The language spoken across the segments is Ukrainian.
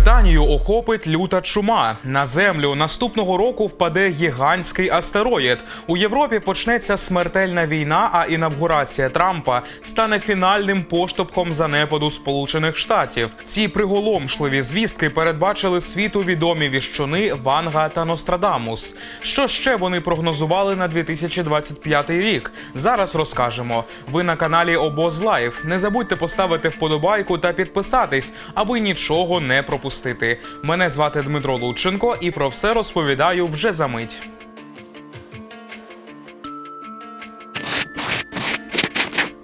Британію охопить люта чума. На землю наступного року впаде гігантський астероїд. У Європі почнеться смертельна війна, а інавгурація Трампа стане фінальним поштовхом занепаду Сполучених Штатів. Ці приголомшливі звістки передбачили світу відомі віщуни Ванга та Нострадамус. Що ще вони прогнозували на 2025 рік? Зараз розкажемо. Ви на каналі Обоз Лайф. Не забудьте поставити вподобайку та підписатись, аби нічого не пропустити. Мене звати Дмитро Лученко, і про все розповідаю вже за мить.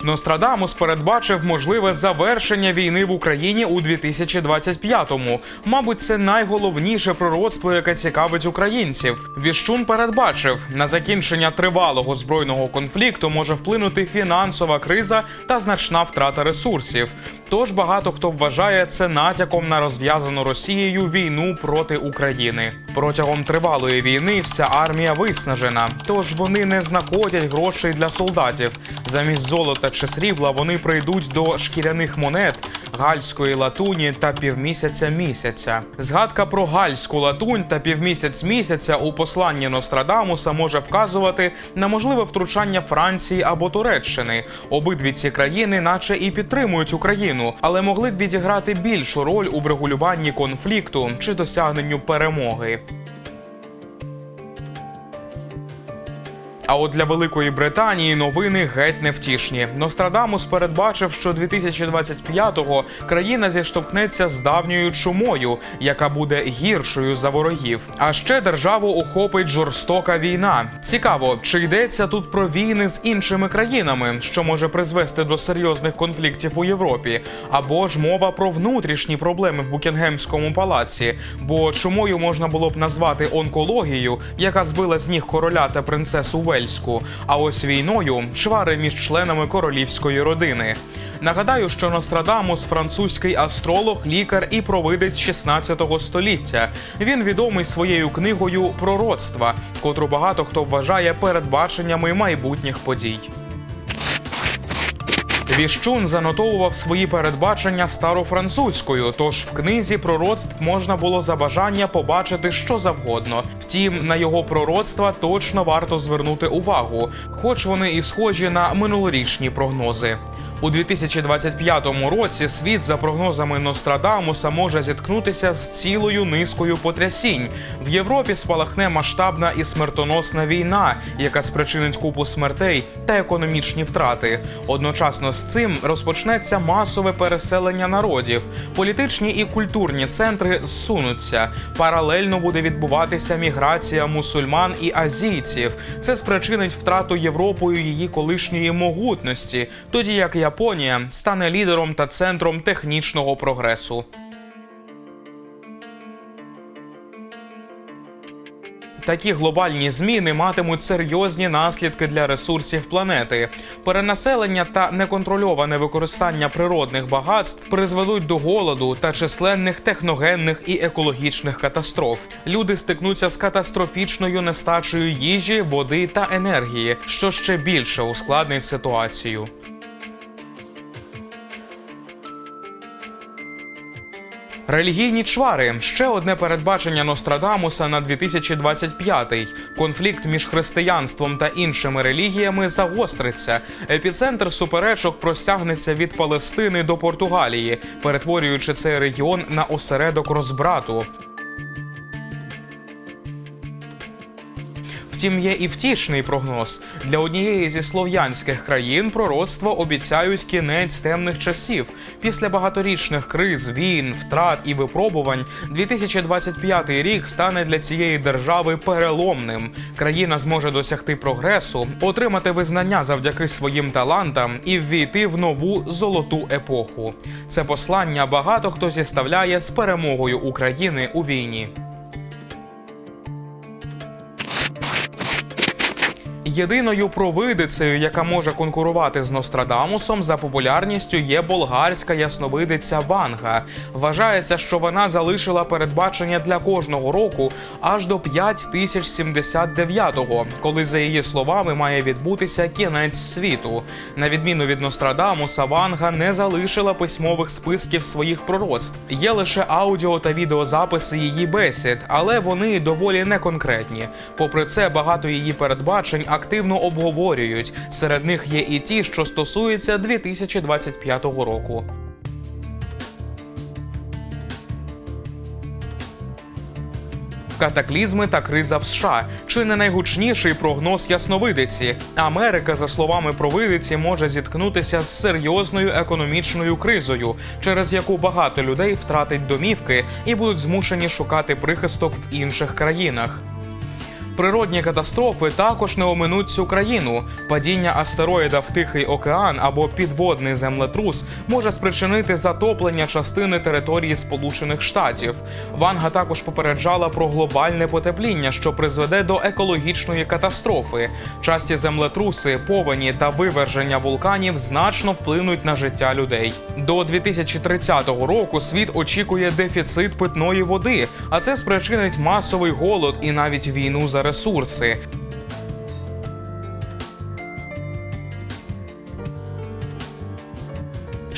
Нострадамус передбачив можливе завершення війни в Україні у 2025-му. Мабуть, це найголовніше пророцтво, яке цікавить українців. Віщун передбачив, на закінчення тривалого збройного конфлікту може вплинути фінансова криза та значна втрата ресурсів. Тож багато хто вважає це натяком на розв'язану Росією війну проти України. Протягом тривалої війни вся армія виснажена, тож вони не знаходять грошей для солдатів. Замість золота чи срібла вони прийдуть до шкіряних монет, гальської латуні та півмісяця місяця. Згадка про гальську латунь та півмісяць місяця у посланні Нострадамуса може вказувати на можливе втручання Франції або Туреччини. Обидві ці країни, наче і підтримують Україну, але могли б відіграти більшу роль у врегулюванні конфлікту чи досягненню перемоги. А от для Великої Британії новини геть невтішні. Нострадамус передбачив, що 2025-го країна зіштовхнеться з давньою чумою, яка буде гіршою за ворогів. А ще державу охопить жорстока війна. Цікаво, чи йдеться тут про війни з іншими країнами, що може призвести до серйозних конфліктів у Європі, або ж мова про внутрішні проблеми в Букінгемському палаці. Бо чумою можна було б назвати онкологію, яка збила з ніг короля та принцесу Уельську. А ось війною чвари між членами королівської родини. Нагадаю, що Нострадамус французький астролог, лікар і провидець 16 століття. Він відомий своєю книгою Пророцтва, котру багато хто вважає передбаченнями майбутніх подій. Віщун занотовував свої передбачення старофранцузькою, тож в книзі пророцтв можна було за бажання побачити що завгодно. Втім, на його пророцтва точно варто звернути увагу, хоч вони і схожі на минулорічні прогнози. У 2025 році світ, за прогнозами Нострадамуса, може зіткнутися з цілою низкою потрясінь. В Європі спалахне масштабна і смертоносна війна, яка спричинить купу смертей та економічні втрати. Одночасно з цим розпочнеться масове переселення народів. Політичні і культурні центри зсунуться. Паралельно буде відбуватися міграція мусульман і азійців. Це спричинить втрату Європою її колишньої могутності, тоді як Японія стане лідером та центром технічного прогресу. Такі глобальні зміни матимуть серйозні наслідки для ресурсів планети. Перенаселення та неконтрольоване використання природних багатств призведуть до голоду та численних техногенних і екологічних катастроф. Люди стикнуться з катастрофічною нестачею їжі, води та енергії, що ще більше ускладнить ситуацію. Релігійні чвари ще одне передбачення Нострадамуса на 2025-й. Конфлікт між християнством та іншими релігіями загостриться. Епіцентр суперечок простягнеться від Палестини до Португалії, перетворюючи цей регіон на осередок розбрату. Втім, є і втішний прогноз для однієї зі слов'янських країн. Пророцтво обіцяють кінець темних часів. Після багаторічних криз, війн, втрат і випробувань 2025 рік стане для цієї держави переломним. Країна зможе досягти прогресу, отримати визнання завдяки своїм талантам і ввійти в нову золоту епоху. Це послання багато хто зіставляє з перемогою України у війні. Єдиною провидицею, яка може конкурувати з Нострадамусом за популярністю, є болгарська ясновидиця Ванга. Вважається, що вона залишила передбачення для кожного року аж до 5079-го, коли, за її словами, має відбутися кінець світу. На відміну від Нострадамуса, Ванга не залишила письмових списків своїх пророцтв. Є лише аудіо та відеозаписи її бесід, але вони доволі неконкретні. Попри це, багато її передбачень обговорюють. Серед них є і ті, що стосуються 2025 року. Катаклізми та криза в США чи не найгучніший прогноз ясновидиці. Америка, за словами провидиці, може зіткнутися з серйозною економічною кризою, через яку багато людей втратить домівки і будуть змушені шукати прихисток в інших країнах. Природні катастрофи також не оминуть цю країну. Падіння астероїда в Тихий океан або підводний землетрус може спричинити затоплення частини території Сполучених Штатів. Ванга також попереджала про глобальне потепління, що призведе до екологічної катастрофи. Часті землетруси, повені та виверження вулканів значно вплинуть на життя людей. До 2030 року світ очікує дефіцит питної води, а це спричинить масовий голод і навіть війну за ресурси.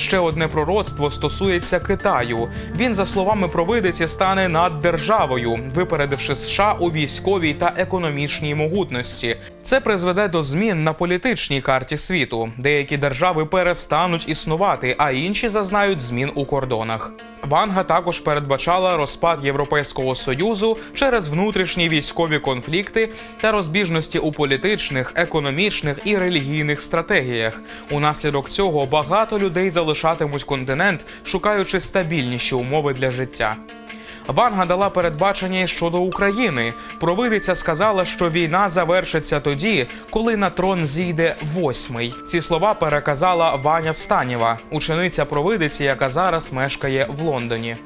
Ще одне пророцтво стосується Китаю. Він, за словами провидиці, стане наддержавою, випередивши США у військовій та економічній могутності. Це призведе до змін на політичній карті світу. Деякі держави перестануть існувати, а інші зазнають змін у кордонах. Ванга також передбачала розпад Європейського союзу через внутрішні військові конфлікти та розбіжності у політичних, економічних і релігійних стратегіях. Унаслідок цього багато людей залишатимуть континент, шукаючи стабільніші умови для життя. Ванга дала передбачення щодо України. Провидиця сказала, що війна завершиться тоді, коли на трон зійде восьмий. Ці слова переказала Ваня Станєва, учениця провидиці, яка зараз мешкає в Лондоні.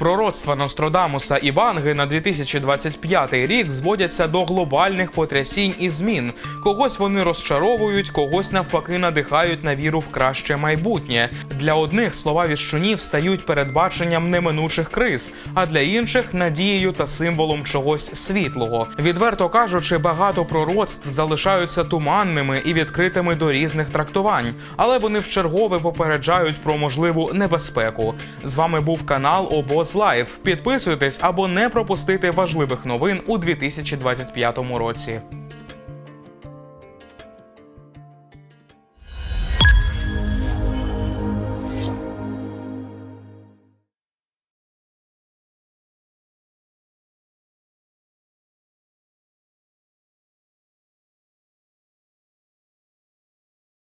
Пророцтва Нострадамуса і Ванги на 2025 рік зводяться до глобальних потрясінь і змін. Когось вони розчаровують, когось навпаки надихають на віру в краще майбутнє. Для одних слова віщунів стають передбаченням неминучих криз, а для інших надією та символом чогось світлого. Відверто кажучи, багато пророцтв залишаються туманними і відкритими до різних трактувань, але вони вчергове попереджають про можливу небезпеку. З вами був канал Обоз Лайв. Підписуйтесь або не пропустити важливих новин у 2025 році.